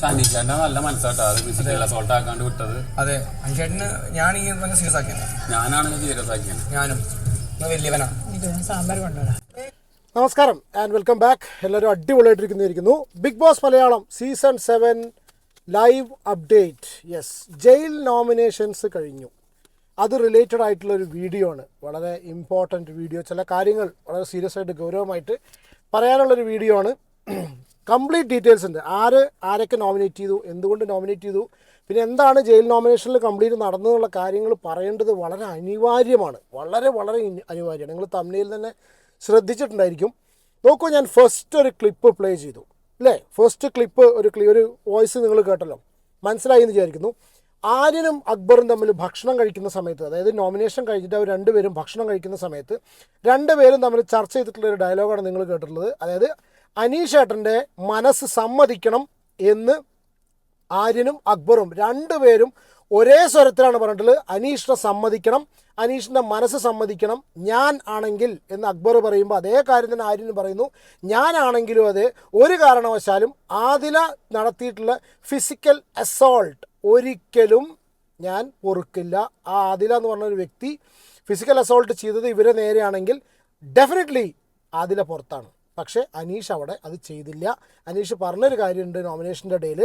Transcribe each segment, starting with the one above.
ഷാനിച്ചാന്റെ നല്ല മനസ്സാട്ടോ. അത് physical assault ആക്കാണ്ട് വിട്ടത്. അതെ. അഞ്ചേട്ടന് ഞാൻ ഈ ഭയങ്കര സീരിയസ് ആക്കിയത്. ഞാനാണ് സീരിയസ് ആക്കിയത്. ഞാനും. വലിയവനാ. സാമ്പാർ കൊണ്ടുവരാം. നമസ്കാരം ആൻഡ് വെൽക്കം ബാക്ക് എല്ലാവരും അടിപൊളിയായിട്ടിരിക്കുന്നിരിക്കുന്നു Bigg Boss Malayalam season seven live update yes jail nominations കഴിഞ്ഞു. അത് റിലേറ്റഡ് ആയിട്ടുള്ള ഒരു വീഡിയോ ആണ്. വളരെ ഇമ്പോർട്ടന്റ് വീഡിയോ ചില കാര്യങ്ങൾ വളരെ സീരിയസ് ആയിട്ട് ഗൗരവമായിട്ട് പറയാനുള്ളൊരു വീഡിയോ ആണ്. കംപ്ലീറ്റ് ഡീറ്റെയിൽസ് ഉണ്ട്. ആര് ആരൊക്കെ നോമിനേറ്റ് ചെയ്തു എന്തുകൊണ്ട് നോമിനേറ്റ് ചെയ്തു പിന്നെ എന്താണ് ജയിൽ നോമിനേഷനിൽ കംപ്ലീറ്റ് നടന്നതെന്നുള്ള കാര്യങ്ങൾ പറയേണ്ടത് വളരെ അനിവാര്യമാണ്. വളരെ വളരെ അനിവാര്യമാണ്. നിങ്ങൾ തമ്മിൽ തന്നെ ശ്രദ്ധിച്ചിട്ടുണ്ടായിരിക്കും. നോക്കൂ ഞാൻ ഫസ്റ്റ് ഒരു ക്ലിപ്പ് പ്ലേ ചെയ്തു. അല്ലേ ഫസ്റ്റ് ക്ലിപ്പ് ഒരു ക്ലി ഒരു വോയിസ് നിങ്ങൾ കേട്ടല്ലോ. മനസ്സിലായി എന്ന് വിചാരിക്കുന്നു. ആര്യനും അക്ബറും തമ്മിൽ ഭക്ഷണം കഴിക്കുന്ന സമയത്ത് അതായത് നോമിനേഷൻ കഴിഞ്ഞിട്ട് അവർ രണ്ടുപേരും ഭക്ഷണം കഴിക്കുന്ന സമയത്ത് രണ്ടുപേരും തമ്മിൽ ചർച്ച ചെയ്തിട്ടുള്ള ഒരു ഡയലോഗാണ് നിങ്ങൾ കേട്ടിട്ടുള്ളത്. അതായത് അനീഷ് ഏട്ടന്റെ മനസ്സ് സമ്മതിക്കണം എന്ന് ആര്യനും അക്ബറും രണ്ടുപേരും ഒരേ സ്വരത്തിലാണ് പറഞ്ഞിട്ടുള്ളത്. അനീഷിനെ സമ്മതിക്കണം അനീഷിന്റെ മനസ്സ് സമ്മതിക്കണം ഞാൻ ആണെങ്കിൽ എന്ന് അക്ബർ പറയുമ്പോൾ അതേ കാര്യം തന്നെ ആര്യനും പറയുന്നു. ഞാനാണെങ്കിലും അത് ഒരു കാരണവശാലും ആദില നടത്തിയിട്ടുള്ള ഫിസിക്കൽ അസോൾട്ട് ഒരിക്കലും ഞാൻ പൊറുക്കില്ല. ആ ആദില എന്ന് പറഞ്ഞ ഒരു വ്യക്തി ഫിസിക്കൽ അസോൾട്ട് ചെയ്തത് ഇവരെ നേരെയാണെങ്കിൽ ഡെഫിനറ്റ്ലി ആദില പുറത്താണ്. പക്ഷേ അനീഷ് അവിടെ അത് ചെയ്തില്ല. അനീഷ് പറഞ്ഞൊരു കാര്യമുണ്ട് നോമിനേഷന്റെ ഇടയിൽ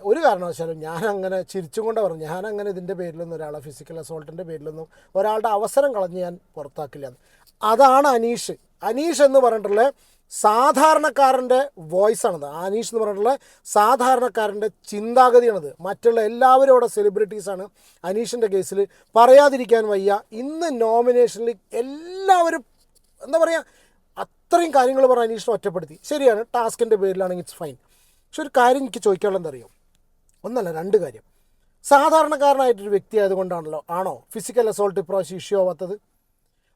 ഒരു കാരണവശാലും ഞാൻ അങ്ങനെ ചിരിച്ചും കൊണ്ട് പറഞ്ഞു ഞാൻ അങ്ങനെ ഇതിന്റെ പേരിലൊന്നും ഒരാളെ ഫിസിക്കൽ അസോൾട്ടിന്റെ പേരിലൊന്നും ഒരാളുടെ അവസരം കളഞ്ഞ് ഞാൻ പുറത്താക്കില്ല. അതാണ് അനീഷ്. അനീഷ് എന്ന് പറഞ്ഞിട്ടുള്ള സാധാരണക്കാരന്റെ വോയിസ് ആണത് അനീഷ് എന്ന് പറഞ്ഞിട്ടുള്ള സാധാരണക്കാരന്റെ ചിന്താഗതിയാണത്. മറ്റുള്ള എല്ലാവരും അവിടെ സെലിബ്രിറ്റീസാണ് അനീഷിന്റെ കേസിൽ പറയാതിരിക്കാൻ വയ്യ. ഇന്ന് നോമിനേഷനിൽ എല്ലാവരും എന്താ പറയുക അത്രയും കാര്യങ്ങൾ പറഞ്ഞ അനീഷിനെ ഒറ്റപ്പെടുത്തി. ശരിയാണ് ടാസ്കിന്റെ പേരിലാണെങ്കിൽ ഇറ്റ്സ് ഫൈൻ പക്ഷെ ഒരു കാര്യം എനിക്ക് ചോദിക്കാനുള്ളത് എന്താ അറിയോ ഒന്നല്ല രണ്ട് കാര്യം. സാധാരണക്കാരനായിട്ടൊരു വ്യക്തി ആയതുകൊണ്ടാണല്ലോ ആണോ? ഫിസിക്കൽ അസോൾട്ട് ഇപ്രാവശ്യം ഇഷ്യൂ ആവാത്തത്?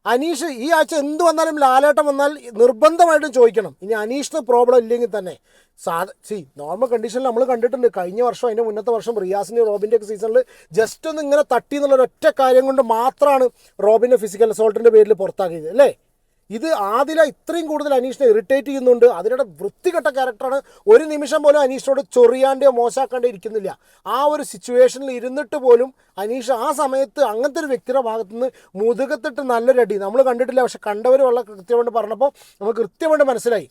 അനീഷ് ഈ ആഴ്ച എന്ത് വന്നാലും ലാലേട്ടം വന്നാൽ നിർബന്ധമായിട്ടും ചോദിക്കണം. ഇനി അനീഷിന് പ്രോബ്ലം ഇല്ലെങ്കിൽ തന്നെ. സാധ സി നോർമൽ കണ്ടീഷനിൽ നമ്മൾ കണ്ടിട്ടുണ്ട്. കഴിഞ്ഞ വർഷം അതിന്റെ മുന്നത്തെ വർഷം റിയാസിന്റെ റോബിന്റെ ഒക്കെ സീസണിൽ ജസ്റ്റ് ഒന്ന് ഇങ്ങനെ തട്ടി എന്നുള്ള ഒറ്റ കാര്യം കൊണ്ട് മാത്രമാണ് റോബിന്റെ ഫിസിക്കൽ അസോൾട്ടിന്റെ പേരിൽ പുറത്താക്കിയത് അല്ലേ? ഇത് ആദില ഇത്രയും കൂടുതൽ അനീഷിനെ ഇറിറ്റേറ്റ് ചെയ്യുന്നുണ്ട്. അതിനിടെ വൃത്തികെട്ട ക്യാരക്ടറാണ് ഒരു നിമിഷം പോലും അനീഷിനോട് ചൊറിയാണ്ടോ മോശമാക്കാണ്ടോ ഇരിക്കുന്നില്ല. ആ ഒരു സിറ്റുവേഷനിൽ ഇരുന്നിട്ട് പോലും അനീഷ് ആ സമയത്ത് അങ്ങനത്തെ ഒരു വ്യക്തിയുടെ ഭാഗത്തു നിന്ന് മുതുകത്തിട്ട് നല്ലൊരു അടി നമ്മൾ കണ്ടിട്ടില്ല പക്ഷെ കണ്ടവരുള്ള കൃത്യമായിട്ട് പറഞ്ഞപ്പോൾ നമുക്ക് കൃത്യമായിട്ട് മനസ്സിലായി.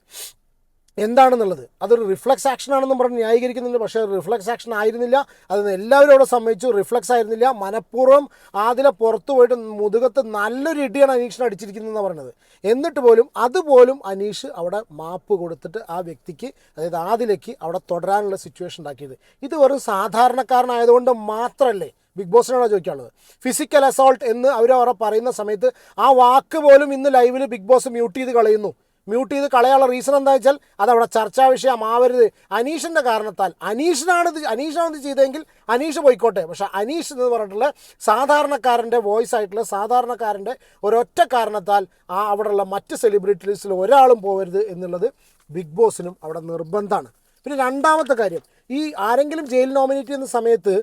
എന്താണെന്നുള്ളത്. അതൊരു റിഫ്ലക്സ് ആക്ഷൻ ആണെന്ന് പറഞ്ഞ് ന്യായീകരിക്കുന്നുണ്ട്. പക്ഷേ റിഫ്ലക്സ് ആക്ഷൻ ആയിരുന്നില്ല. അത് എല്ലാവരും അവിടെ സമ്മതിച്ചു. റിഫ്ലക്സ് ആയിരുന്നില്ല. മനഃപൂർവം ആദിലെ പുറത്തു പോയിട്ട് മുതുകത്ത് നല്ലൊരു ഇടിയാണ് അനീഷിന് അടിച്ചിരിക്കുന്നതെന്ന് പറഞ്ഞത്. എന്നിട്ട് പോലും അതുപോലും അനീഷ് അവിടെ മാപ്പ് കൊടുത്തിട്ട് ആ വ്യക്തിക്ക് അതായത് ആദിലേക്ക് അവിടെ തുടരാനുള്ള സിറ്റുവേഷൻ ഉണ്ടാക്കിയത്. ഇത് വെറും സാധാരണക്കാരനായതുകൊണ്ട് മാത്രമല്ലേ ബിഗ് ബോസിനോടാണ് ചോദിക്കാനുള്ളത്? ഫിസിക്കൽ അസോൾട്ട് എന്ന് അവർ അവരെ പറയുന്ന സമയത്ത് ആ വാക്ക് പോലും ഇന്ന് ലൈവിൽ ബിഗ് ബോസ് മ്യൂട്ട് ചെയ്ത് കളയുന്നു. മ്യൂട്ട് ചെയ്ത് കളയാനുള്ള റീസൺ എന്താ വെച്ചാൽ അതവിടെ ചർച്ചാ വിഷയമാവരുത് അനീഷിന്റെ കാരണത്താൽ. അനീഷിനാണ് ഇത് അനീഷാണ് ഇത് ചെയ്തതെങ്കിൽ അനീഷ് പോയിക്കോട്ടെ. പക്ഷേ അനീഷ് എന്ന് പറഞ്ഞിട്ടുള്ള സാധാരണക്കാരന്റെ വോയിസ് ആയിട്ടുള്ള സാധാരണക്കാരന്റെ ഒരൊറ്റ കാരണത്താൽ ആ അവിടെയുള്ള മറ്റ് സെലിബ്രിറ്റീസിൽ ഒരാളും പോകരുത് എന്നുള്ളത് ബിഗ് ബോസിനും അവിടെ നിർബന്ധമാണ്. പിന്നെ രണ്ടാമത്തെ കാര്യം ഈ ആരെങ്കിലും ജയിൽ നോമിനേറ്റ് ചെയ്യുന്ന സമയത്ത്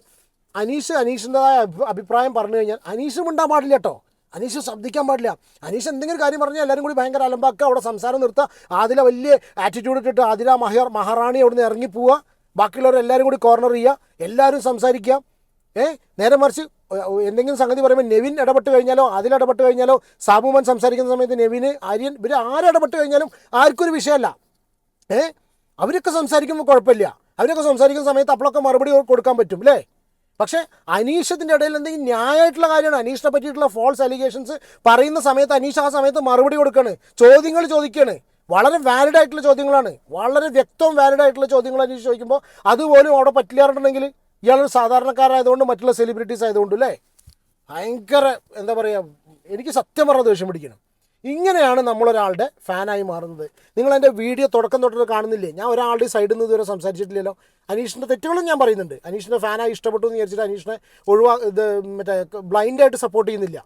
അനീഷ് അനീഷിന്റെതായ അഭിപ്രായം പറഞ്ഞു കഴിഞ്ഞാൽ അനീഷും ഉണ്ടാകാൻ പാടില്ല കേട്ടോ. അനീഷ് ശബ്ദിക്കാൻ പാടില്ല. അനീഷ് എന്തെങ്കിലും കാര്യം പറഞ്ഞാൽ എല്ലാവരും കൂടി ഭയങ്കര അലമ്പാക്കുക അവിടെ സംസാരം നിർത്തുക. ആദില വലിയ ആറ്റിറ്റ്യൂഡ് ഇട്ടിട്ട് ആദില മഹർ മഹാറാണി അവിടെ നിന്ന് ഇറങ്ങി പോവുക. ബാക്കിയുള്ളവർ എല്ലാവരും കൂടി കോർണർ ചെയ്യുക. എല്ലാവരും സംസാരിക്കുക. ഏ? നേരെ മറിച്ച് എന്തെങ്കിലും സംഗതി പറയുമ്പോൾ നെവിൻ ഇടപെട്ട് കഴിഞ്ഞാലോ അതിൽ ഇടപെട്ട് കഴിഞ്ഞാലോ സാബുമൻ സംസാരിക്കുന്ന സമയത്ത് നെവിന് ആര്യൻ ഇവർ ആരിടപെട്ട് കഴിഞ്ഞാലും ആർക്കൊരു വിഷയമല്ല. ഏ? അവരൊക്കെ സംസാരിക്കുമ്പോൾ കുഴപ്പമില്ല. അവരൊക്കെ സംസാരിക്കുന്ന സമയത്ത് അപ്പോഴൊക്കെ മറുപടി കൊടുക്കാൻ പറ്റും അല്ലേ? പക്ഷേ അനീഷത്തിന്റെ ഇടയിൽ എന്തെങ്കിലും ന്യായമായിട്ടുള്ള കാര്യമാണ്. അനീഷിനെ പറ്റിയിട്ടുള്ള ഫോൾസ് അലിഗേഷൻസ് പറയുന്ന സമയത്ത് അനീഷ് ആ സമയത്ത് മറുപടി കൊടുക്കുകയാണ് ചോദ്യങ്ങൾ ചോദിക്കുകയാണ് വളരെ വാലിഡ് ആയിട്ടുള്ള ചോദ്യങ്ങളാണ്. വളരെ വ്യക്തവും വാലിഡ് ആയിട്ടുള്ള ചോദ്യങ്ങൾ അനീഷ് ചോദിക്കുമ്പോൾ. അതുപോലും അവിടെ പറ്റില്ലാറുണ്ടെങ്കിൽ ഇയാളൊരു സാധാരണക്കാരായതുകൊണ്ട് മറ്റുള്ള സെലിബ്രിറ്റീസ് ആയതുകൊണ്ട് അല്ലേ? ഭയങ്കര എന്താ പറയുക എനിക്ക് സത്യം പറഞ്ഞ ദേഷ്യം പിടിക്കണം. ഇങ്ങനെയാണ് നമ്മളൊരാളുടെ ഫാനായി മാറുന്നത്. നിങ്ങൾ എന്റെ വീഡിയോ തുടക്കം തൊട്ടിട്ട് കാണുന്നില്ലേ? ഞാൻ ഒരാളുടെ സൈഡിൽ നിന്ന് ഇതുവരെ സംസാരിച്ചിട്ടില്ലല്ലോ. അനീഷിന്റെ തെറ്റുകളും ഞാൻ പറയുന്നുണ്ട്. അനീഷിന്റെ ഫാനായി ഇഷ്ടപ്പെട്ടു എന്ന് വിചാരിച്ചിട്ട് അനീഷിനെ ഒഴിവാ ഇത് മറ്റേ ബ്ലൈൻഡായിട്ട് സപ്പോർട്ട് ചെയ്യുന്നില്ല.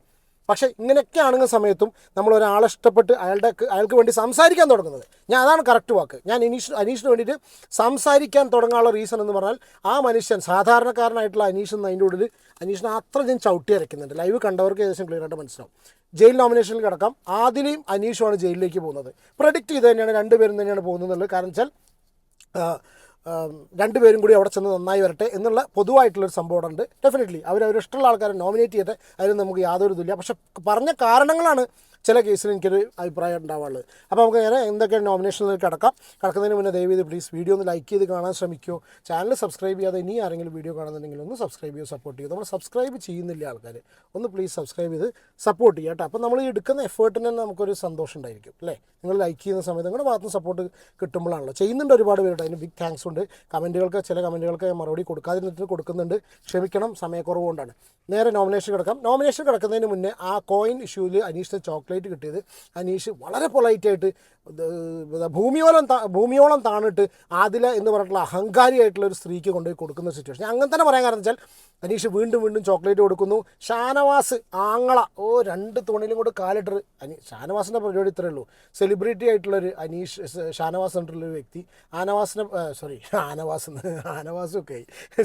പക്ഷേ ഇങ്ങനെയൊക്കെ ആണെങ്കിൽ സമയത്തും നമ്മൾ ഒരാളെ ഇഷ്ടപ്പെട്ട് അയാളുടെ അയാൾക്ക് വേണ്ടി സംസാരിക്കാൻ തുടങ്ങുന്നത്. ഞാൻ അതാണ് കറക്റ്റ് വാക്ക്. ഞാൻ അനീഷ് അനീഷിന് വേണ്ടിയിട്ട് സംസാരിക്കാൻ തുടങ്ങാനുള്ള റീസൺ എന്ന് പറഞ്ഞാൽ ആ മനുഷ്യൻ സാധാരണക്കാരനായിട്ടുള്ള അനീഷ് എന്ന് അതിന്റെ ഉള്ളിൽ അനീഷിനെ അത്ര ഞാൻ ചവിട്ടി അരയ്ക്കുന്നുണ്ട്. ലൈവ് കണ്ടവർക്ക് ഏകദേശം ക്ലിയർ ആയിട്ട് മനസ്സിലാവും. ജയിൽ നോമിനേഷനിൽ കിടക്കാം. ആദിലയും അനീഷുമാണ് ജയിലിലേക്ക് പോകുന്നത്. പ്രഡിക്റ്റ് ചെയ്ത് തന്നെയാണ് രണ്ടുപേരും തന്നെയാണ് പോകുന്നത് എന്നുള്ളത്. കാരണം വെച്ചാൽ രണ്ടുപേരും കൂടി അവിടെ ചെന്ന് നന്നായി വരട്ടെ എന്നുള്ള പൊതുവായിട്ടുള്ളൊരു സംഭവം ഉണ്ട് ഡെഫിനറ്റ്ലി അവർ അവരിഷ്ടമുള്ള ആൾക്കാരെ നോമിനേറ്റ് ചെയ്യട്ടെ. അതിന് നമുക്ക് യാതൊരു ഇതില്ല പക്ഷെ പറഞ്ഞ കാരണങ്ങളാണ് ചില കേസിൽ എനിക്കൊരു അഭിപ്രായം ഉണ്ടാവാനുള്ളത്. അപ്പോൾ നമുക്ക് നേരെ എന്തൊക്കെ നോമിനേഷനിലേക്ക് കിടക്കാം. കിടക്കുന്നതിന് മുന്നേ ദയവ് ചെയ്ത് പ്ലീസ് വീഡിയോ ഒന്ന് ലൈക്ക് ചെയ്ത് കാണാൻ ശ്രമിക്കുമോ ചാനൽ സബ്സ്ക്രൈബ് ചെയ്യാതെ ഇനി ആരെങ്കിലും വീഡിയോ കാണുന്നുണ്ടെങ്കിൽ ഒന്ന് സബ്സ്ക്രൈബ് ചെയ്ത് സപ്പോർട്ട് ചെയ്യും നമ്മൾ സബ്സ്ക്രൈബ് ചെയ്യുന്നില്ല ആൾക്കാർ ഒന്ന് പ്ലീസ് സബ്സ്ക്രൈബ് ചെയ്ത് സപ്പോർട്ട് ചെയ്യുക കേട്ടോ. അപ്പോൾ നമ്മൾ എടുക്കുന്ന എഫേർട്ടിന് തന്നെ നമുക്കൊരു സന്തോഷം ഉണ്ടായിരിക്കും അല്ലേ? നിങ്ങൾ ലൈക്ക് ചെയ്യുന്ന സമയത്ത് നിങ്ങളുടെ ഭാഗത്ത് സപ്പോർട്ട് കിട്ടുമ്പോഴാണല്ലോ. ചെയ്യുന്നുണ്ട് ഒരുപാട് പേരുണ്ട്. അതിന് ബിഗ് താങ്ക്സ് ഉണ്ട്. കമന്റുകൾക്ക് ചില കമന്റുകൾക്ക് മറുപടി കൊടുക്കാതിരുന്നിട്ട് കൊടുക്കുന്നുണ്ട്. ക്ഷമിക്കണം സമയക്കുറവ് കൊണ്ടാണ് നേരെ നോമിനേഷൻ കിടക്കാം. നോമിനേഷൻ കിടക്കുന്നതിന് മുന്നേ ആ കോയിൻ ഇഷ്യൂവിൽ അനീഷിന് ചോക്ലേറ്റ് കിട്ടിയത് അനീഷ് വളരെ പൊളൈറ്റായിട്ട് ഭൂമിയോളം ഭൂമിയോളം താണിട്ട് ആദില എന്ന് പറഞ്ഞിട്ടുള്ള അഹങ്കാരിയായിട്ടുള്ള ഒരു സ്ത്രീക്ക് കൊണ്ടുപോയി കൊടുക്കുന്ന സിറ്റുവേഷൻ അങ്ങനെ തന്നെ പറയാൻ കാരണം വെച്ചാൽ അനീഷ് വീണ്ടും വീണ്ടും ചോക്ലേറ്റ് കൊടുക്കുന്നു. ഷാനവാസ് ആങ്ങള ഓ രണ്ട് തുണിലും കൂടെ കാലിട്ട് അനി ഷാനവാസിന്റെ പരിപാടി ഇത്രയേ ഉള്ളൂ. സെലിബ്രിറ്റി ആയിട്ടുള്ളൊരു അനീഷ് ഷാനവാസ് എന്നിട്ടുള്ളൊരു വ്യക്തി. ആനവാസിനെ സോറി ആനവാസ് ആനവാസും ഒക്കെ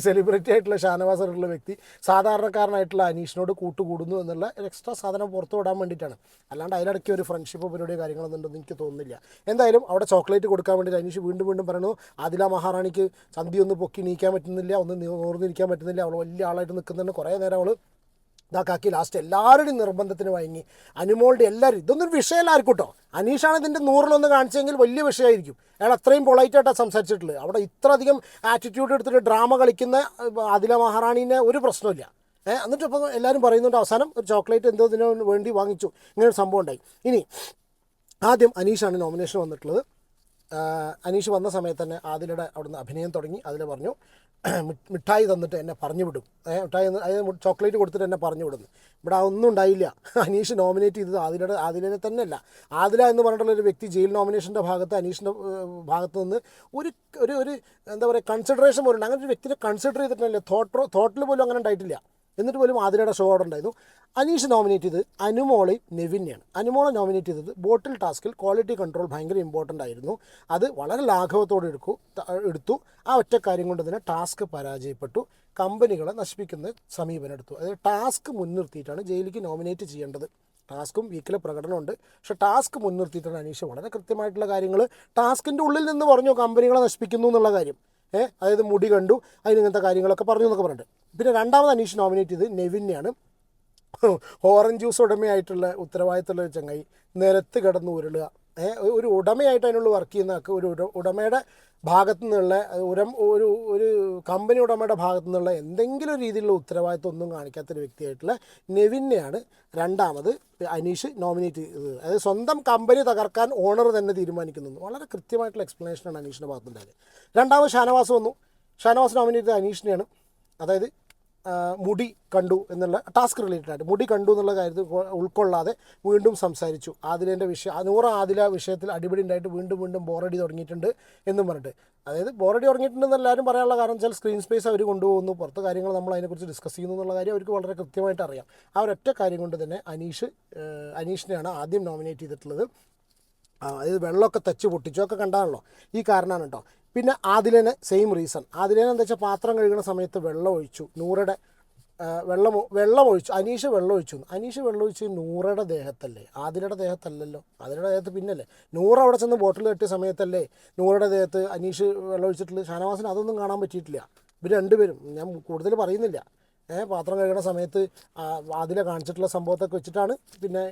സെലിബ്രിറ്റി ആയിട്ടുള്ള ഷാനവാസ് എന്നുള്ള വ്യക്തി സാധാരണക്കാരനായിട്ടുള്ള അനീഷിനോട് കൂട്ടുകൂടുന്നു എന്നുള്ള എക്സ്ട്രാ സാധനം പുറത്തു വിടാൻ വേണ്ടിയിട്ടാണ്. അല്ലാണ്ട് അതിലിടയ്ക്ക് ഒരു ഫ്രണ്ട്ഷിപ്പ് പരിപാടിയോ കാര്യങ്ങളൊന്നും ഉണ്ടെന്ന് എനിക്ക് തോന്നുന്നില്ല. എന്തായാലും അവിടെ ചോക്ലേറ്റ് കൊടുക്കാൻ വേണ്ടി അനീഷ് വീണ്ടും വീണ്ടും പറയുന്നു ആദില മഹാറാണിക്ക് സന്ധി ഒന്ന് പൊക്കി നീക്കാൻ പറ്റുന്നില്ല ഒന്ന് നോർന്നിരിക്കാൻ പറ്റുന്നില്ല അവൾ വലിയ ആളായിട്ട് നിൽക്കുന്നുണ്ട് കുറേ നേരം അവൾ ഇതാക്കാക്കി ലാസ്റ്റ് എല്ലാവരുടെയും നിർബന്ധത്തിന് വഴങ്ങി. അനുമോളുടെ എല്ലാവരും ഇതൊന്നൊരു ആർക്കും കേട്ടോ അനീഷാണ് ഇതിന്റെ നൂറിലൊന്ന് കാണിച്ചെങ്കിൽ വലിയ വിഷയമായിരിക്കും. അയാൾ അത്രയും പൊളൈറ്റായിട്ടാണ് സംസാരിച്ചിട്ടുള്ളത്. അവിടെ ഇത്ര അധികം ആറ്റിറ്റ്യൂഡ് എടുത്തിട്ട് ഡ്രാമ കളിക്കുന്ന ആദില മഹാറാണീനെ ഒരു പ്രശ്നമില്ല എന്നിട്ട് ഇപ്പോൾ എല്ലാവരും പറയുന്നുണ്ട് അവസാനം ഒരു ചോക്ലേറ്റ് എന്തോ ഇതിനു വേണ്ടി വാങ്ങിച്ചു. ഇങ്ങനെ ഒരു സംഭവം ഉണ്ടായി. ഇനി ആദ്യം അനീഷാണ് നോമിനേഷൻ വന്നിട്ടുള്ളത്. അനീഷ് വന്ന സമയത്ത് തന്നെ ആദിലയുടെ അവിടുന്ന് അഭിനയം തുടങ്ങി. അതിൽ പറഞ്ഞു മിഠായി തന്നിട്ട് എന്നെ പറഞ്ഞു വിടും. മിഠായി അതായത് ചോക്ലേറ്റ് കൊടുത്തിട്ട് എന്നെ പറഞ്ഞു വിടുന്നു. ഇവിടെ ഒന്നും ഉണ്ടായില്ല. അനീഷ് നോമിനേറ്റ് ചെയ്തത് ആദിലയുടെ തന്നെ തന്നെയല്ല. ആദില എന്ന് പറഞ്ഞിട്ടുള്ള ഒരു വ്യക്തി ജയിൽ നോമിനേഷന്റെ ഭാഗത്ത് അനീഷിന്റെ ഭാഗത്ത് നിന്ന് ഒരു ഒരു ഒരു എന്താ പറയുക കൺസിഡറേഷൻ പോലും. അങ്ങനെ ഒരു വ്യക്തിനെ കൺസിഡർ ചെയ്തിട്ടില്ല. തോട്ട് തോട്ടിൽ പോലും അങ്ങനെ ഉണ്ടായിട്ടില്ല. എന്നിട്ട് പോലും ആതിരയുടെ ഷോ അവിടെ ഉണ്ടായിരുന്നു. അനീഷ് നോമിനേറ്റ് ചെയ്തത് അനുമോളി നെവിനെയാണ്. അനുമോളെ നോമിനേറ്റ് ചെയ്തത് ബോട്ടിൽ ടാസ്കിൽ ക്വാളിറ്റി കൺട്രോൾ ഭയങ്കര ഇമ്പോർട്ടന്റ് ആയിരുന്നു. അത് വളരെ ലാഘവത്തോടെ എടുക്കൂ എടുത്തു. ആ ഒറ്റ കാര്യം കൊണ്ട് തന്നെ ടാസ്ക് പരാജയപ്പെട്ടു. കമ്പനികളെ നശിപ്പിക്കുന്ന സമീപനം എടുത്തു. അതായത് ടാസ്ക് മുൻനിർത്തിയിട്ടാണ് ജയിലിക്ക് നോമിനേറ്റ് ചെയ്യേണ്ടത്. ടാസ്കും വീക്കിലെ പ്രകടനമുണ്ട് പക്ഷേ ടാസ്ക് മുൻനിർത്തിയിട്ടാണ് അനീഷ് വളരെ കൃത്യമായിട്ടുള്ള കാര്യങ്ങൾ ടാസ്കിന്റെ ഉള്ളിൽ നിന്ന് പറഞ്ഞു കമ്പനികളെ നശിപ്പിക്കുന്നു എന്നുള്ള കാര്യം. ഏഹ് അതായത് മുടി കണ്ടു അതിന് ഇങ്ങനത്തെ കാര്യങ്ങളൊക്കെ പറഞ്ഞു എന്നൊക്കെ പറഞ്ഞിട്ട്. പിന്നെ രണ്ടാമത് അനീഷ് നോമിനേറ്റ് ചെയ്ത് നെവിനെയാണ്. ഓറഞ്ച് ജ്യൂസ് ഉടമയായിട്ടുള്ള ഉത്തരവാദിത്തമുള്ള ചങ്ങായി. നിരത്ത് കിടന്ന് ഉരുളുക. ഏ, ഒരു ഉടമയായിട്ട് അതിനുള്ള വർക്ക് ചെയ്യുന്ന ഒരു ഉടമയുടെ ഭാഗത്തു നിന്നുള്ള ഉരം ഒരു ഒരു കമ്പനി ഉടമയുടെ ഭാഗത്തു നിന്നുള്ള എന്തെങ്കിലും രീതിയിലുള്ള ഉത്തരവാദിത്വം ഒന്നും കാണിക്കാത്തൊരു വ്യക്തിയായിട്ടുള്ള നെവിനെയാണ് രണ്ടാമത് അനീഷ് നോമിനേറ്റ് ചെയ്തത്. അതായത് സ്വന്തം കമ്പനി തകർക്കാൻ ഓണർ തന്നെ തീരുമാനിക്കുന്നു വളരെ കൃത്യമായിട്ടുള്ള എക്സ്പ്ലനേഷനാണ് അനീഷിന്റെ ഭാഗത്തുണ്ടായത് രണ്ടാമത് ഷാനവാസ് വന്നു. ഷാനവാസ് നോമിനേറ്റ് ചെയ്തത് അനീഷിനെയാണ്. അതായത് മുടി കണ്ടു എന്നുള്ള ടാസ്ക് റിലേറ്റഡ് ആയിട്ട് മുടി കണ്ടു എന്നുള്ള കാര്യത്തിൽ ഉൾക്കൊള്ളാതെ വീണ്ടും സംസാരിച്ചു. ആദിലേന്റെ വിഷയം നൂറ് ആദില വിഷയത്തിൽ അടിപിടി ഉണ്ടായിട്ട് വീണ്ടും വീണ്ടും ബോറടി തുടങ്ങിയിട്ടുണ്ട് എന്നും പറഞ്ഞിട്ട്. അതായത് ബോറടി തുടങ്ങിയിട്ടുണ്ടെന്ന് എല്ലാവരും പറയാനുള്ള കാരണം വെച്ചാൽ സ്ക്രീൻ സ്പേസ് അവർ കൊണ്ടുപോകുന്നു പുറത്ത് കാര്യങ്ങൾ നമ്മൾ അതിനെക്കുറിച്ച് ഡിസ്കസ് ചെയ്യുന്നു എന്നുള്ള കാര്യം അവർക്ക് വളരെ കൃത്യമായിട്ട് അറിയാം. ആ ഒരൊറ്റ കാര്യം കൊണ്ട് തന്നെ അനീഷ് അനീഷിനെയാണ് ആദ്യം നോമിനേറ്റ് ചെയ്തിട്ടുള്ളത്. അതായത് വെള്ളമൊക്കെ തച്ച് പൊട്ടിച്ചൊക്കെ കണ്ടാണല്ലോ? ഈ കാരണമാണ് കേട്ടോ. പിന്നെ ആദിലേനെ സെയിം റീസൺ ആദിലേനെ എന്താ വെച്ചാൽ പാത്രം കഴുകുന്ന സമയത്ത് വെള്ളം ഒഴിച്ചു. നൂറുടെ വെള്ളം വെള്ളം ഒഴിച്ചു. അനീഷ് വെള്ളം ഒഴിച്ചു. അനീഷ് വെള്ളം ഒഴിച്ച് നൂറയുടെ ദേഹത്തല്ലേ? ആദിലയുടെ ദേഹത്തല്ലല്ലോ. ആദിലയുടെ ദേഹത്ത് പിന്നല്ലേ? നൂറ് അവിടെ ചെന്ന് ബോട്ടിൽ കെട്ടിയ സമയത്തല്ലേ നൂറുടെ ദേഹത്ത് അനീഷ് വെള്ളം ഒഴിച്ചിട്ടുള്ളത്? ഷാനവാസിന് അതൊന്നും കാണാൻ പറ്റിയിട്ടില്ല. ഇവർ രണ്ടുപേരും. ഞാൻ കൂടുതൽ പറയുന്നില്ല. പാത്രം കഴുകുന്ന സമയത്ത് അതിലെ കാണിച്ചിട്ടുള്ള സംഭവത്തൊക്കെ വെച്ചിട്ടാണ് പിന്നെ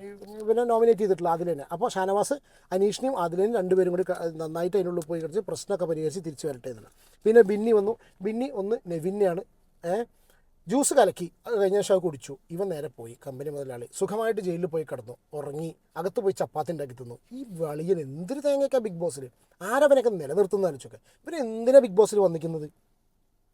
പിന്നെ നോമിനേറ്റ് ചെയ്തിട്ടുള്ളത് അതിലേനെ അപ്പോൾ ഷാനവാസ് അനീഷിനെയും അതിലേയും രണ്ടുപേരും കൂടി നന്നായിട്ട് അതിനുള്ളിൽ പോയി കളിച്ച് പ്രശ്നമൊക്കെ പരിഹരിച്ച് തിരിച്ചു വരട്ടെ എന്നാണ്. പിന്നെ ബിന്നി വന്നു. ബിന്നി ഒന്ന് നെവിന്നെയാണ് ഏഹ് ജ്യൂസ് കലക്കി. അത് കഴിഞ്ഞ ശേഷം അത് കുടിച്ചു. ഇവൻ നേരെ പോയി കമ്പനി മുതലാളി. സുഖമായിട്ട് ജയിലിൽ പോയി കിടന്നു. ഉറങ്ങി. അകത്ത് പോയി ചപ്പാത്തി ഉണ്ടാക്കി തിന്നു ഈ വളിയൻ എന്തൊരു തേങ്ങയൊക്കെ ബിഗ് ബോസിൽ ആരവനൊക്കെ നിലനിർത്തുന്ന ആലോചിച്ചൊക്കെ. ഇവരെന്തിനാണ് ബിഗ് ബോസിൽ വന്നിരിക്കുന്നത്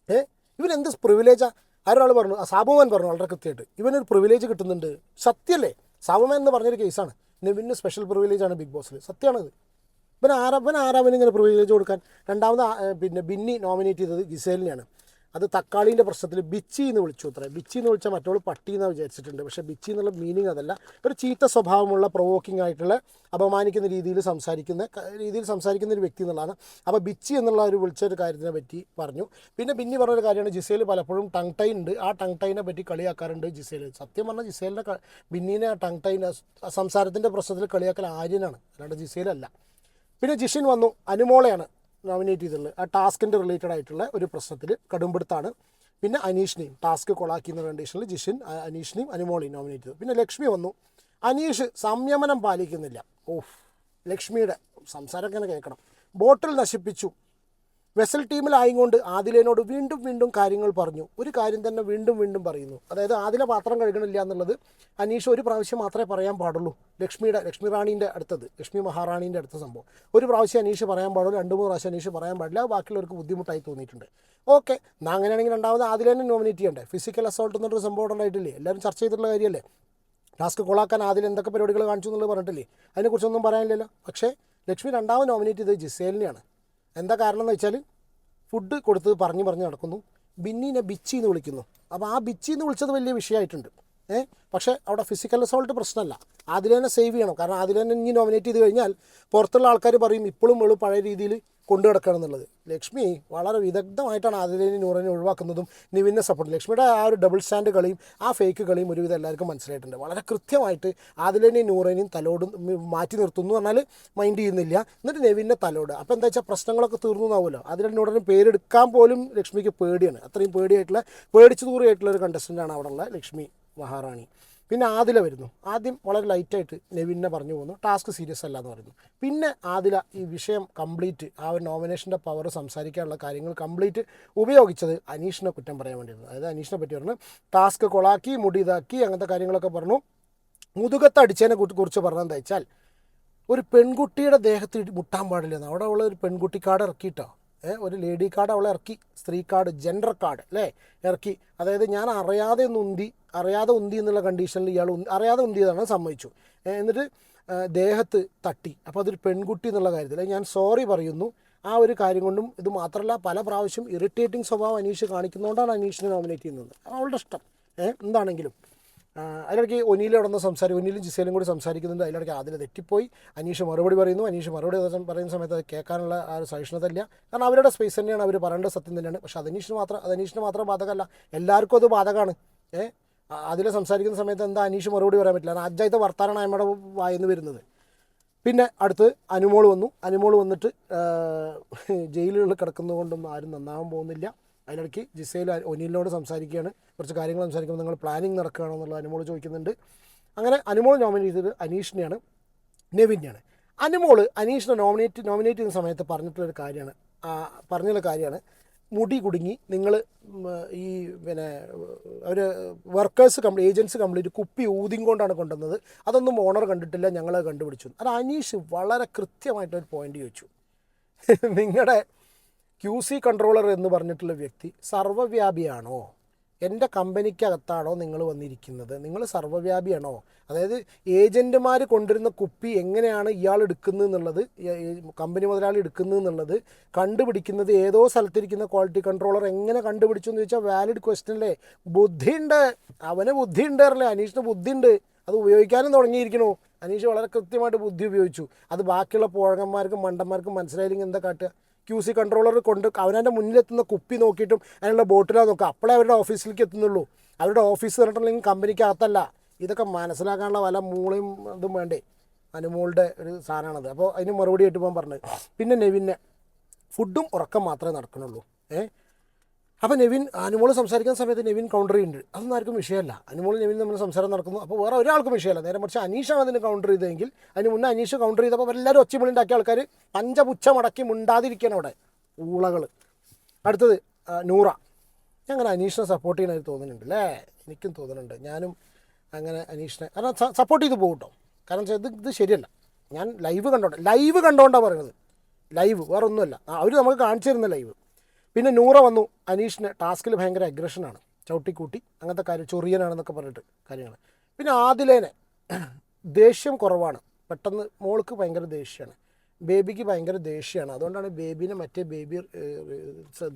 ഏഹ് ഇവരെന്ത് പ്രിവിലേജാ ആരൊരാൾ പറഞ്ഞു സാബുമാൻ പറഞ്ഞു വളരെ കൃത്യമായിട്ട് ഇവനൊരു പ്രിവിലേജ് കിട്ടുന്നുണ്ട്. സത്യല്ലേ സാബുമാൻ എന്ന് പറഞ്ഞൊരു കേസാണ് നിവിന് സ്പെഷ്യൽ പ്രിവിലേജാണ് ബിഗ് ബോസിൽ സത്യമാണത്. ഇവൻ ആരാ ഇവൻ ആരാവന് ഇങ്ങനെ പ്രിവിലേജ് കൊടുക്കാൻ? രണ്ടാമത് പിന്നെ ബിന്നി നോമിനേറ്റ് ചെയ്തത് ഗിസേലിനെയാണ്. അത് തക്കാളീന്റെ പ്രശ്നത്തിൽ ബിച്ചി എന്ന് വിളിച്ചു അത്ര. ബിച്ചി എന്ന് വിളിച്ചാൽ മറ്റോൾ പട്ടി എന്നാണ് വിചാരിച്ചിട്ടുണ്ട്. പക്ഷേ ബിച്ചി എന്നുള്ള മീനിങ് അതല്ല. ഒരു ചീത്ത സ്വഭാവമുള്ള പ്രൊവോക്കിംഗ് ആയിട്ടുള്ള അപമാനിക്കുന്ന രീതിയിൽ സംസാരിക്കുന്ന രീതിയിൽ സംസാരിക്കുന്ന ഒരു വ്യക്തി എന്നുള്ളതാണ്. അപ്പോൾ ബിച്ചി എന്നുള്ള ഒരു വിളിച്ച ഒരു കാര്യത്തിനെ പറ്റി പറഞ്ഞു. പിന്നെ പിന്നെ പറഞ്ഞൊരു കാര്യമാണ് ജിസേൽ പലപ്പോഴും ടങ് ടൈ ഉണ്ട്. ആ ടങ് ടൈനെ പറ്റി കളിയാക്കാറുണ്ട് ജിസേൽ സത്യം പറഞ്ഞാൽ ജിസേലിന്റെ ബിന്നീനെ ആ ടങ് ടൈൻ സംസാരത്തിന്റെ പ്രശ്നത്തിൽ കളിയാക്കൽ ആര്യനാണ്. അല്ലാണ്ട് ജിസേലല്ല. പിന്നെ ജിഷിൻ വന്നു. അനുമോളയാണ്. നോമിനേറ്റ് ചെയ്തിട്ടുള്ളത്. ആ ടാസ്കിന്റെ റിലേറ്റഡ് ആയിട്ടുള്ള ഒരു പ്രശ്നത്തിൽ കടുംപിടുത്താണ്. പിന്നെ അനീഷിനെയും ടാസ്ക് കൊളാക്കുന്ന കണ്ടീഷനിൽ ജിഷിൻ അനീഷിനെയും അനുമോളെയും നോമിനേറ്റ് ചെയ്തു. പിന്നെ ലക്ഷ്മി വന്നു. അനീഷ് സംയമനം പാലിക്കുന്നില്ല. ഓഫ് ലക്ഷ്മിയുടെ സംസാരമൊക്കെ ഇങ്ങനെ കേൾക്കണം. ബോട്ടിൽ നശിപ്പിച്ചു. വെസൽ ടീമിലായതുകൊണ്ട് ആദിലേനോട് വീണ്ടും വീണ്ടും കാര്യങ്ങൾ പറഞ്ഞു. ഒരു കാര്യം തന്നെ വീണ്ടും വീണ്ടും പറയുന്നു. അതായത് ആദില പാത്രം കഴുകണില്ല എന്നുള്ളത് അനീഷ് ഒരു പ്രാവശ്യം മാത്രമേ പറയാൻ പാടുള്ളൂ. ലക്ഷ്മിയുടെ ലക്ഷ്മി റാണീന്റെ അടുത്തത് ലക്ഷ്മി മഹാറാണീന്റെ അടുത്ത സംഭവം. ഒരു പ്രാവശ്യം അനീഷ് പറയാൻ പാടുള്ളൂ രണ്ട് മൂന്ന് പ്രാവശ്യം അനീഷ് പറയാൻ പാടില്ല ബാക്കിയുള്ളവർക്ക് ബുദ്ധിമുട്ടായി തോന്നിയിട്ടുണ്ട്. ഓക്കെ എന്നാൽ അങ്ങനെയാണെങ്കിൽ രണ്ടാമത് ആദിലേനെ നോമിനേറ്റ് ചെയ്യണ്ടേ? ഫിസിക്കൽ അസോൾട്ട് എന്നൊരു സംഭവം ഉണ്ടായിട്ടില്ലേ എല്ലാവരും ചർച്ച ചെയ്തിട്ടുള്ള കാര്യമല്ലേ? ടാസ്ക് കൊളാക്കാൻ ആദ്യം എന്തൊക്കെ പരിപാടികൾ കാണിച്ചു എന്നുള്ളത് പറഞ്ഞിട്ടില്ലേ? അതിനെക്കുറിച്ചൊന്നും പറയാനില്ലല്ലോ. പക്ഷേ ലക്ഷ്മി രണ്ടാമത് നോമിനേറ്റ് ചെയ്തത് ജിസേലിനെയാണ്. എന്താ കാരണം എന്ന് വെച്ചാൽ ഫുഡ് കൊടുത്തത് പറഞ്ഞു പറഞ്ഞ് നടക്കുന്നു. ബിന്നിനെ ബിച്ചി എന്ന് വിളിക്കുന്നു. അപ്പോൾ ആ ബിച്ചി എന്ന് വിളിച്ചത് വലിയ വിഷയമായിട്ടുണ്ട്. ഏ? പക്ഷേ അവിടെ ഫിസിക്കൽ അസോൾട്ട് പ്രശ്നമല്ല. അതിൽ തന്നെ സേവ് ചെയ്യണം. കാരണം അതിൽ തന്നെ ഇനി നോമിനേറ്റ് ചെയ്ത് കഴിഞ്ഞാൽ പുറത്തുള്ള ആൾക്കാർ പറയും ഇപ്പോഴും വെളു പഴയ രീതിയിൽ കൊണ്ടു കിടക്കണം എന്നുള്ളത്. ലക്ഷ്മി വളരെ വിദഗ്ധമായിട്ടാണ് ആദിലേനെ നൂറിനെ ഒഴിവാക്കുന്നതും നിവിനെ സപ്പോർട്ട് ലക്ഷ്മിയുടെ ആ ഒരു ഡബിൾ സ്റ്റാൻഡ് കളിയും ആ ഫേക്ക് കളിയും ഒരുവിധം എല്ലാവർക്കും മനസ്സിലായിട്ടുണ്ട്. വളരെ കൃത്യമായിട്ട് ആദിലേനെയും നൂറേനെയും തലോടും മാറ്റി നിർത്തുന്നു പറഞ്ഞാൽ മൈൻഡ് ചെയ്യുന്നില്ല. എന്നിട്ട് നെവിനെ തലോട്. അപ്പോൾ എന്താ വെച്ചാൽ പ്രശ്നങ്ങളൊക്കെ തീർന്നു എന്നാവുമല്ലോ. അതിലെ ഉടനെ പേരെടുക്കാൻ പോലും ലക്ഷ്മിക്ക് പേടിയാണ്. അത്രയും പേടിയായിട്ടുള്ള പേടിച്ചു ദൂരെയായിട്ടുള്ള ഒരു കണ്ടസ്റ്റന്റാണ് അവിടെ ലക്ഷ്മി. മഹാറാണി. പിന്നെ ആദില വരുന്നു. ആദ്യം വളരെ ലൈറ്റായിട്ട് നെവിനെ പറഞ്ഞു പോകുന്നു ടാസ്ക് സീരിയസ് അല്ല എന്ന് പറയുന്നു. പിന്നെ ആദില ഈ വിഷയം കംപ്ലീറ്റ് ആ ഒരു നോമിനേഷന്റെ പവർ സംസാരിക്കാനുള്ള കാര്യങ്ങൾ കംപ്ലീറ്റ് ഉപയോഗിച്ചത് അനീഷിനെ കുറ്റം പറയാൻ വേണ്ടിയിരുന്നു അതായത് അനീഷിനെ പറ്റി പറഞ്ഞു ടാസ്ക് കൊളാക്കി മുടി ഇതാക്കി അങ്ങനത്തെ കാര്യങ്ങളൊക്കെ പറഞ്ഞു. മുതുകത്ത് അടിച്ചതിനെ കുറിച്ച് പറഞ്ഞതെന്താ വെച്ചാൽ ഒരു പെൺകുട്ടിയുടെ ദേഹത്ത് മുട്ടാൻ പാടില്ലെന്ന് അവിടെ ഉള്ള ഒരു പെൺകുട്ടിക്കാട് ഇറക്കിയിട്ടോ. ഒരു ലേഡി കാർഡ് അവളെ ഇറക്കി. സ്ത്രീ കാർഡ് ജെൻഡർ കാർഡ് അല്ലേ? ഇറക്കി. അതായത് ഞാൻ അറിയാതെ ഒന്ന് ഉന്തി അറിയാതെ ഉന്തി എന്നുള്ള കണ്ടീഷനിൽ ഇയാൾ അറിയാതെ ഉന്തിയതാണ് സമ്മതിച്ചു. എന്നിട്ട് ദേഹത്ത് തട്ടി. അപ്പോൾ അതൊരു പെൺകുട്ടി എന്നുള്ള കാര്യത്തിൽ. ഞാൻ സോറി പറയുന്നു. ആ ഒരു കാര്യം കൊണ്ടും ഇത് മാത്രമല്ല പല പ്രാവശ്യം ഇറിറ്റേറ്റിംഗ് സ്വഭാവം അനീഷ് കാണിക്കുന്നതുകൊണ്ടാണ് അനീഷിനെ നോമിനേറ്റ് ചെയ്യുന്നത്. അവളുടെ ഇഷ്ടം. എന്താണെങ്കിലും. അതിലിടയ്ക്ക് ഒനീൽ അവിടെ നിന്ന് സംസാരിക്കും ഒനീലും ജിസേലും കൂടി സംസാരിക്കുന്നുണ്ട്. അതിലിടയ്ക്ക് അതിൽ തെറ്റിപ്പോയി. അനീഷ് മറുപടി പറയുന്നു. അനീഷ് മറുപടി പറയുന്ന സമയത്ത് അത് കേൾക്കാനുള്ള ആ ഒരു സഹിഷ്ണുത ഇല്ല. കാരണം അവരുടെ സ്പേസ് തന്നെയാണ് അവർ പറയേണ്ട സത്യം തന്നെയാണ്. പക്ഷേ അത് അനീഷിന് മാത്രം അത് അനീഷിന് മാത്രം ബാധകമല്ല. എല്ലാവർക്കും അത് ബാധകമാണ്. ഏ? അതിൽ സംസാരിക്കുന്ന സമയത്ത് എന്താ അനീഷ് മറുപടി പറയാൻ പറ്റില്ല? കാരണം അജ്ജായത്തെ വർത്താനാണ് നമ്മുടെ വായന്ന് വരുന്നത്. പിന്നെ അടുത്ത് അനുമോൾ വന്നു. അനുമോൾ വന്നിട്ട് ജയിലുകൾ കിടക്കുന്നതുകൊണ്ടൊന്നും ആരും നന്നാവാൻ പോകുന്നില്ല. അതിനിടയ്ക്ക് ജിസയിൽ ഒനിലിനോട് സംസാരിക്കുകയാണ്. കുറച്ച് കാര്യങ്ങൾ സംസാരിക്കുമ്പോൾ നിങ്ങൾ പ്ലാനിങ് നടക്കുകയാണോ എന്നുള്ളത് അനുമോൾ ചോദിക്കുന്നുണ്ട്. അങ്ങനെ അനുമോൾ നോമിനേറ്റ് ചെയ്തത് അനീഷിനെയാണ് നെവിനെയാണ്. അനുമോൾ അനീഷിനെ നോമിനേറ്റ് നോമിനേറ്റ് ചെയ്യുന്ന സമയത്ത് പറഞ്ഞിട്ടുള്ളൊരു കാര്യമാണ്. പറഞ്ഞുള്ള കാര്യമാണ്. മുടി കുടുങ്ങി നിങ്ങൾ ഈ പിന്നെ അവർ വർക്കേഴ്സ് കംപ്ലീ ഏജൻസ് കംപ്ലീറ്റ് കുപ്പി ഊതിയും കൊണ്ടാണ് കൊണ്ടുവന്നത്. അതൊന്നും ഓണർ കണ്ടിട്ടില്ല ഞങ്ങൾ കണ്ടുപിടിച്ചു. അത് അനീഷ് വളരെ കൃത്യമായിട്ടൊരു പോയിന്റ് ചോദിച്ചു. നിങ്ങളുടെ ക്യു സി കൺട്രോളർ എന്ന് പറഞ്ഞിട്ടുള്ള വ്യക്തി സർവവ്യാപിയാണോ എന്റെ കമ്പനിക്കകത്താണോ നിങ്ങൾ വന്നിരിക്കുന്നത്? നിങ്ങൾ സർവവ്യാപിയാണോ അതായത് ഏജന്റുമാർ കൊണ്ടുവരുന്ന കുപ്പി എങ്ങനെയാണ് ഇയാൾ എടുക്കുന്നത് എന്നുള്ളത് കമ്പനി മുതലാളി എടുക്കുന്നത് എന്നുള്ളത് കണ്ടുപിടിക്കുന്നത് ഏതോ സ്ഥലത്തിരിക്കുന്ന ക്വാളിറ്റി കൺട്രോളർ എങ്ങനെ കണ്ടുപിടിച്ചു എന്ന് ചോദിച്ചാൽ വാലിഡ് ക്വസ്റ്റ്യൻ അല്ലേ? ബുദ്ധിയുണ്ട്. അവന് ബുദ്ധിയുണ്ട് അല്ലേ അനീഷിന് ബുദ്ധിയുണ്ട്. അത് ഉപയോഗിക്കാനും തുടങ്ങിയിരിക്കണു അനീഷ് വളരെ കൃത്യമായിട്ട് ബുദ്ധി ഉപയോഗിച്ചു. അത് ബാക്കിയുള്ള പോഴകന്മാർക്കും മണ്ടന്മാർക്കും മനസ്സിലായില്ലെങ്കിൽ എന്താ കാട്ടുക? ക്യു സി കൺട്രോളർ കൊണ്ട് അവനവന്റെ മുന്നിലെത്തുന്ന കുപ്പി നോക്കിയിട്ടും അതിനുള്ള ബോട്ടിലാണ് നോക്കുക. അപ്പോഴേ അവരുടെ ഓഫീസിലേക്ക് എത്തുന്നുള്ളൂ. അവരുടെ ഓഫീസ് പറഞ്ഞിട്ടുണ്ടെങ്കിൽ കമ്പനിക്കകത്തല്ല. ഇതൊക്കെ മനസ്സിലാക്കാനുള്ള വല്ല മൂളയും ഇതും വേണ്ടേ? അനുമോളുടെ ഒരു സാധനമാണത്. അപ്പോൾ അതിന് മറുപടി ആയിട്ട് പോകാൻ പറഞ്ഞത് പിന്നെ നെവിനെ ഫുഡും ഉറക്കം മാത്രമേ നടക്കണുള്ളൂ ഏ? അപ്പോൾ നെവിൻ അനുമോൾ സംസാരിക്കുന്ന സമയത്ത് നെവിൻ കൗണ്ടർ ചെയ്യുന്നുണ്ട്. അതൊന്നും ആർക്കും വിഷയമല്ല. അനുമോൾ നെവിൻ തമ്മിൽ സംസാരം നടക്കുന്നു. അപ്പോൾ വേറെ ഒരാൾക്കും വിഷയമല്ല. നേരെ മറിച്ച് അനീഷാണ് അതിന് കൗണ്ടർ ചെയ്തതെങ്കിൽ അതിന് മുന്നേ അനീഷ് കൗണ്ടർ ചെയ്തപ്പോൾ എല്ലാവരും ഒച്ചമുള്ളിണ്ടാക്കിയ ആൾക്കാർ പഞ്ചപുച്ഛ മടക്കി മുണ്ടാതിരിക്കണം അവിടെ. ഊളകൾ അടുത്തത് നൂറ. ഞാൻ അങ്ങനെ അനീഷിനെ സപ്പോർട്ട് ചെയ്യണമായിട്ട് തോന്നുന്നുണ്ട് അല്ലേ എനിക്കും തോന്നുന്നുണ്ട് ഞാനും അങ്ങനെ അനീഷിനെ കാരണം സപ്പോർട്ട് ചെയ്ത് പോകും കേട്ടോ കാരണം ഇത് ഇത് ശരിയല്ല. ഞാൻ ലൈവ് കണ്ടോണ്ട് ലൈവ് കണ്ടോണ്ടാണ് പറയുന്നത് ലൈവ് വേറെ ഒന്നുമല്ല അവർ നമുക്ക് കാണിച്ചു തരുന്ന ലൈവ് പിന്നെ നൂറ വന്നു. അനീഷിന് ടാസ്കിൽ ഭയങ്കര അഗ്രഷനാണ് ചവിട്ടിക്കൂട്ടി. അങ്ങനത്തെ കാര്യം ചൊറിയനാണെന്നൊക്കെ പറഞ്ഞിട്ട് കാര്യങ്ങൾ പിന്നെ ആദിലേനെ ദേഷ്യം കുറവാണ്. പെട്ടെന്ന് മോൾക്ക് ഭയങ്കര ദേഷ്യമാണ് ബേബിക്ക് ഭയങ്കര ദേഷ്യമാണ് അതുകൊണ്ടാണ് ബേബിനെ മറ്റേ ബേബി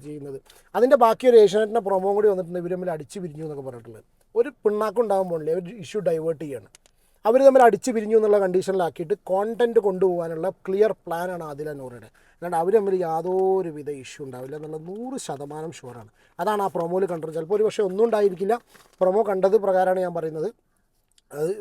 ചെയ്യുന്നത്. അതിന്റെ ബാക്കി ഒരു ഏഷ്യാനെറ്റിന്റെ പ്രൊമോ കൂടി വന്നിട്ടുണ്ട്. ഇവർ തമ്മിൽ അടിച്ച് പിരിഞ്ഞു എന്നൊക്കെ പറഞ്ഞിട്ടുള്ളത്. ഒരു പിണ്ണാക്കം ഉണ്ടാകാൻ പോകണില്ല ഒരു ഇഷ്യൂ ഡൈവേർട്ട് ചെയ്യാണ്. അവർ തമ്മിൽ അടിച്ചു പിരിഞ്ഞു എന്നുള്ള കണ്ടീഷനിലാക്കിയിട്ട് കോണ്ടന്റ് കൊണ്ടുപോകാനുള്ള ക്ലിയർ പ്ലാനാണ് ആദില നൂറയുടെ. അല്ലാണ്ട് അവർ തമ്മിൽ യാതൊരു വിധ ഇഷ്യൂ ഉണ്ടാവില്ല എന്നുള്ളത് നൂറ് ശതമാനം ഷുവറാണ് അതാണ് ആ പ്രൊമോയിൽ കണ്ടത്. ചിലപ്പോൾ ഒരു പക്ഷേ ഒന്നും ഉണ്ടായിരിക്കില്ല. പ്രൊമോ കണ്ടത് പ്രകാരമാണ് ഞാൻ പറയുന്നത്. അത്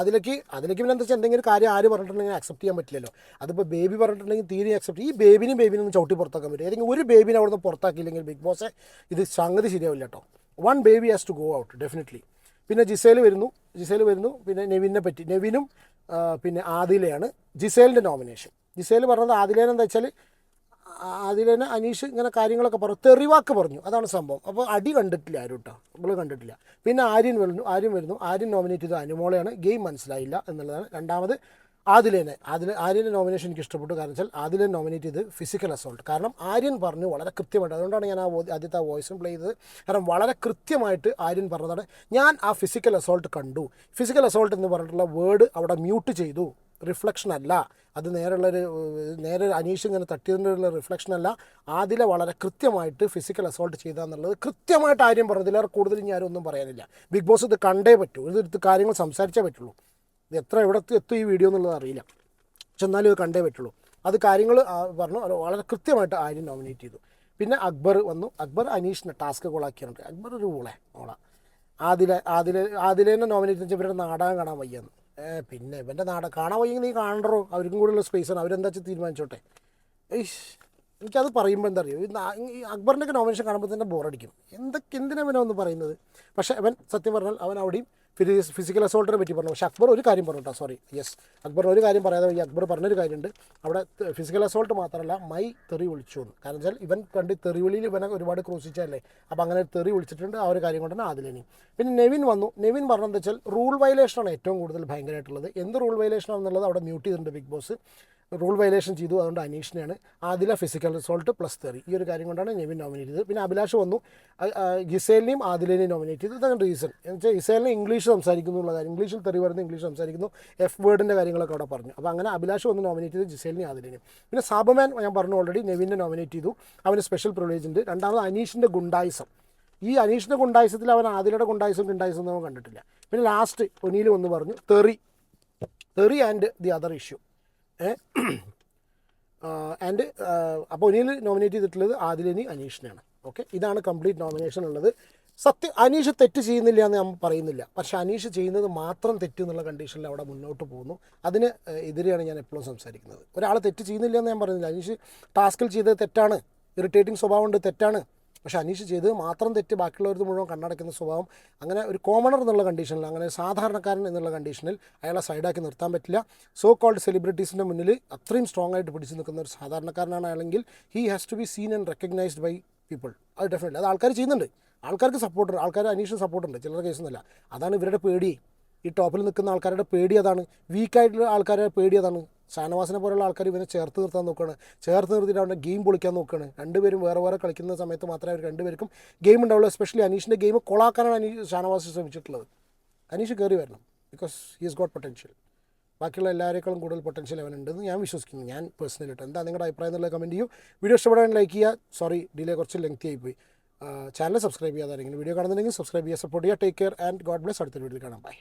അതിലേക്ക് അതിലേക്ക് പിന്നെ എന്താ വെച്ചാൽ എന്തെങ്കിലും കാര്യം ആര് പറഞ്ഞിട്ടുണ്ടെങ്കിൽ അക്സെപ്റ്റ് ചെയ്യാൻ പറ്റില്ലല്ലോ. അതിപ്പോൾ ബേബി പറഞ്ഞിട്ടുണ്ടെങ്കിൽ തീരെ അക്സെപ്റ്റ് ഈ ബേബിനും ബേബിനും ചവിട്ടി പുറത്താക്കാൻ പറ്റും. ഏതെങ്കിലും ഒരു ബേബിനെ അവിടെ നിന്ന് പുറത്താക്കിയില്ലെങ്കിൽ ബിഗ് ബോസ് ഇത് സംഗതി ശരിയാവില്ല കേട്ടോ one baby has to go out definitely പിന്നെ ജിസേൽ വരുന്നു. ജിസേൽ വരുന്നു. പിന്നെ നെവിനെ പറ്റി. നെവിനും പിന്നെ ആദിലയാണ് ജിസേലിന്റെ നോമിനേഷൻ ജിസേൽ പറഞ്ഞത് ആദിലേനെ എന്താ വെച്ചാൽ ആദിലേന അനീഷ് ഇങ്ങനെ കാര്യങ്ങളൊക്കെ പറഞ്ഞു. തെറിവാക്ക് പറഞ്ഞു. അതാണ് സംഭവം. അപ്പോൾ അടി കണ്ടിട്ടില്ല ആരും കേട്ടോ നമ്മൾ കണ്ടിട്ടില്ല. പിന്നെ ആര്യൻ വരുന്നു. ആര്യൻ വരുന്നു. ആര്യൻ നോമിനേറ്റ് ചെയ്ത അനുമോളെയാണ്. ഗെയിം മനസ്സിലായില്ല എന്നുള്ളതാണ്. രണ്ടാമത് ആദിലേനെ ആദില ആര്യന്റെ നോമിനേഷൻ എനിക്ക് ഇഷ്ടപ്പെട്ടു കാരണം വെച്ചാൽ ആദിലേനെ നോമിനേറ്റ് ചെയ്ത് ഫിസിക്കൽ അസോൾട്ട് കാരണം ആര്യൻ പറഞ്ഞു വളരെ കൃത്യമായിട്ട് അതുകൊണ്ടാണ് ഞാൻ ആ ആദ്യത്തെ ആ വോയിസും പ്ലേ ചെയ്തത്. കാരണം വളരെ കൃത്യമായിട്ട് ആര്യൻ പറഞ്ഞതാണ് ഞാൻ ആ ഫിസിക്കൽ അസോൾട്ട് കണ്ടു. ഫിസിക്കൽ അസോൾട്ട് എന്ന് പറഞ്ഞിട്ടുള്ള വേർഡ് അവിടെ മ്യൂട്ട് ചെയ്തു. റിഫ്ലക്ഷൻ അല്ല. അത് നേരെയുള്ളൊരു നേരെ അനീഷ് ഇങ്ങനെ തട്ടിയതിന്റെ റിഫ്ലക്ഷൻ അല്ല. ആദില വളരെ കൃത്യമായിട്ട് ഫിസിക്കൽ അസോൾട്ട് ചെയ്ത എന്നുള്ളത് കൃത്യമായിട്ട് ആര്യം പറഞ്ഞതിലേറെ കൂടുതൽ ഞാനൊന്നും പറയാനില്ല. ബിഗ് ബോസ് ഇത് കണ്ടേ പറ്റൂ. ഇത് കാര്യങ്ങൾ സംസാരിച്ചേ പറ്റുള്ളൂ. ഇത് എത്ര എവിടെ എത്തും ഈ വീഡിയോ എന്നുള്ളത് അറിയില്ല. പക്ഷെ എന്നാലും ഇത് കണ്ടേ പറ്റുള്ളൂ. അത് കാര്യങ്ങൾ പറഞ്ഞു വളരെ കൃത്യമായിട്ട് ആര്യം നോമിനേറ്റ് ചെയ്തു. പിന്നെ അക്ബർ വന്നു. അക്ബർ അനീഷിനെ ടാസ്ക് കോളാക്കിയുണ്ട് അക്ബർ ഒരു ഊളെ ഓള ആദില ആദില ആദിലേനെ നോമിനേറ്റ് ചെയ്ത് ഇവരുടെ നാടകം കാണാൻ വയ്യാന്ന്. പിന്നെ ഇവന്റെ നാടകം കാണാൻ വയ്യെങ്കിൽ നീ കാണണ്ടോ അവർക്കും കൂടെയുള്ള സ്പേസാണ് അവരെന്താ വെച്ചാൽ തീരുമാനിച്ചോട്ടെ? ഏയ് എനിക്കത് പറയുമ്പോൾ എന്താ അറിയോ? ഈ അക്ബറിന്റെയൊക്കെ നോമിനേഷൻ കാണുമ്പോൾ തന്നെ ബോറടിക്കും എന്തൊക്കെ എന്തിനാ അവനെ ഒന്ന് പറയുന്നത്? പക്ഷേ അവൻ സത്യം പറഞ്ഞാൽ അവൻ അവിടെയും ഫിസിക്കൽ അസോൾട്ടിനെ പറ്റി പറഞ്ഞു. പക്ഷേ അക്ബർ ഒരു കാര്യം പറഞ്ഞു കേട്ടോ സോറി യെസ് അക്ബർ ഒരു കാര്യം പറയാതെ ഈ അക്ബർ പറഞ്ഞൊരു കാര്യമുണ്ട്. അവിടെ ഫിസിക്കൽ അസോൾട്ട് മാത്രമല്ല മൈ തെറി വിളിച്ചു എന്ന്. കാരണം വെച്ചാൽ ഇവൻ കണ്ട് തെറി വിളിയിൽ ഇവനെ ഒരുപാട് ക്രൂശിച്ചല്ലേ അപ്പോൾ അങ്ങനെ തെറി വിളിച്ചിട്ടുണ്ട് ആ ഒരു കാര്യം കൊണ്ടാണ് ആദിലനി. പിന്നെ നെവിൻ വന്നു. നെവിൻ പറഞ്ഞതെന്ന് വെച്ചാൽ റൂൾ വയലേഷനാണ് ഏറ്റവും കൂടുതൽ ഭയങ്കരമായിട്ടുള്ളത്. എന്ത് റൂൾ വയലേഷൻ ആണെന്നുള്ളത് അവിടെ മ്യൂട്ട് ചെയ്തിട്ടുണ്ട് ബിഗ് ബോസ്. റൂൾ വയലേഷൻ ചെയ്തു. അതുകൊണ്ട് അനീഷിനെയാണ് ആദില ഫിസിക്കൽ റിസോൾട്ട് പ്ലസ് തെറി ഈ ഒരു കാര്യം കൊണ്ടാണ് നെവിൻ നോമിനേറ്റ് ചെയ്തത്. പിന്നെ അഭിലാഷ് വന്നു. ഗിസേലിനെയും ആദിലേനെയും നോമിനേറ്റ് ചെയ്തു. ഇതാണ് റീസൺ എന്ന് വെച്ചാൽ ഇസേലിനെ ഇംഗ്ലീഷ് സംസാരിക്കുന്നു എന്നുള്ള കാര്യം ഇംഗ്ലീഷിൽ തെറി വരുന്നു ഇംഗ്ലീഷ് സംസാരിക്കുന്നു എഫ് വേർഡിന്റെ കാര്യങ്ങളൊക്കെ അവിടെ പറഞ്ഞു. അപ്പോൾ അങ്ങനെ അഭിലാഷ് വന്ന് നോമിനേറ്റ് ചെയ്തു ജിസേലിനെയും ആദിലേനെയും. പിന്നെ സാബമാൻ ഞാൻ പറഞ്ഞു ഓൾറെഡി നെവിനെ നോമിനേറ്റ് ചെയ്തു. അവന് സ്പെഷ്യൽ പ്രിവിലേജ് ഉണ്ട്. രണ്ടാമത് അനീഷിന്റെ ഗുണ്ടായിസം. ഈ അനീഷിന്റെ ഗുണ്ടായിസത്തിൽ അവൻ ആദിലയുടെ ഗുണ്ടായിസം ഗുണ്ടായിസം ഒന്നും കണ്ടിട്ടില്ല. പിന്നെ ലാസ്റ്റ് ഒനിയിൽ വന്ന് പറഞ്ഞു തെറി. തെറി and the other issue and അപ്പോൾ ഒനിയിൽ നോമിനേറ്റ് ചെയ്തിട്ടുള്ളത് ആദിലിനി അനീഷിനെയാണ്. ഓക്കെ ഇതാണ് കംപ്ലീറ്റ് നോമിനേഷൻ ഉള്ളത്. സത്യം അനീഷ് തെറ്റ് ചെയ്യുന്നില്ല എന്ന് ഞാൻ പറയുന്നില്ല. പക്ഷേ അനീഷ് ചെയ്യുന്നത് മാത്രം തെറ്റ് എന്നുള്ള കണ്ടീഷനിൽ അവിടെ മുന്നോട്ട് പോകുന്നു. അതിന് എതിരെയാണ് ഞാൻ എപ്പോഴും സംസാരിക്കുന്നത്. ഒരാൾ തെറ്റ് ചെയ്യുന്നില്ല എന്ന് ഞാൻ പറയുന്നില്ല. അനീഷ് ടാസ്കിൽ ചെയ്തത് തെറ്റാണ്. ഇറിറ്റേറ്റിംഗ് സ്വഭാവമുണ്ട് തെറ്റാണ്. പക്ഷേ അനീഷ് ചെയ്തത് മാത്രം തെറ്റ് ബാക്കിയുള്ളവർ മുഴുവൻ കണ്ണടക്കുന്ന സ്വഭാവം. അങ്ങനെ ഒരു കോമണർ എന്നുള്ള കണ്ടീഷനിൽ അങ്ങനെ സാധാരണക്കാരൻ എന്നുള്ള കണ്ടീഷനിൽ അയാളെ സൈഡാക്കി നിർത്താൻ പറ്റില്ല. സോ കോൾഡ് സെലിബ്രിറ്റീസിന്റെ മുന്നിൽ അത്രയും സ്ട്രോങ് ആയിട്ട് പിടിച്ചു നിൽക്കുന്ന ഒരു സാധാരണക്കാരനാണ് അയാളെങ്കിൽ he has to be seen and recognised by people അത് ഡെഫിനറ്റ്ലി അത് ആൾക്കാർ ചെയ്യുന്നുണ്ട്. ആൾക്കാർക്ക് സപ്പോർട്ട് ആൾക്കാർ അനീഷിന് സപ്പോർട്ടുണ്ട് ചിലർ കേസൊന്നുമില്ല അതാണ് ഇവരുടെ പേടി. ഈ ടോപ്പിൽ നിൽക്കുന്ന ആൾക്കാരുടെ പേടി അതാണ്. വീക്കായിട്ടുള്ള ആൾക്കാരുടെ പേടി അതാണ്. ഷാനവാസിനെ പോലുള്ള ആൾക്കാർ ഇവനെ ചേർത്ത് നിർത്താൻ നോക്കുകയാണ്. ചേർത്ത് നിർത്തിയിട്ട് അവന്റെ ഗെയിം പൊളിക്കാൻ നോക്കുകയാണ്. രണ്ടുപേരും വേറെ വേറെ കളിക്കുന്ന സമയത്ത് മാത്രമേ അവർ രണ്ടുപേർക്കും ഗെയിം ഉണ്ടാവുള്ളൂ. എസ്പെഷ്യലി അനീഷിന്റെ ഗെയിം കൊളാക്കാനാണ് അനീഷ് ഷാനവാസ് ശ്രമിച്ചിട്ടുള്ളത്. അനീഷ് കയറി വരണം. Because he is got potential ബാക്കിയുള്ള എല്ലാവരേക്കാളും കൂടുതൽ പൊട്ടൻഷ്യൽ അവനുണ്ടെന്ന് ഞാൻ വിശ്വസിക്കുന്നു. ഞാൻ പേഴ്സണലായിട്ട് എന്താ നിങ്ങളുടെ അഭിപ്രായം എന്നുള്ള കമന്റ് ചെയ്യൂ. വീഡിയോ ഇഷ്ടപ്പെടാൻ ലൈക്ക് ചെയ്യുക. സോറി ഡിലേ കുറച്ച് ലെങ്തി ആയിപ്പോയി. ചാനൽ സബ്സ്ക്രൈബ് ചെയ്യാതെ ചെയ്യാതാരെങ്കിലും വീഡിയോ കാണുന്നുണ്ടെങ്കിൽ സബ്സ്ക്രൈബ് ചെയ്യുക സപ്പോർട്ട് ചെയ്യുക. Take care and God bless അടുത്ത വീഡിയോയിൽ കാണാം. ബൈ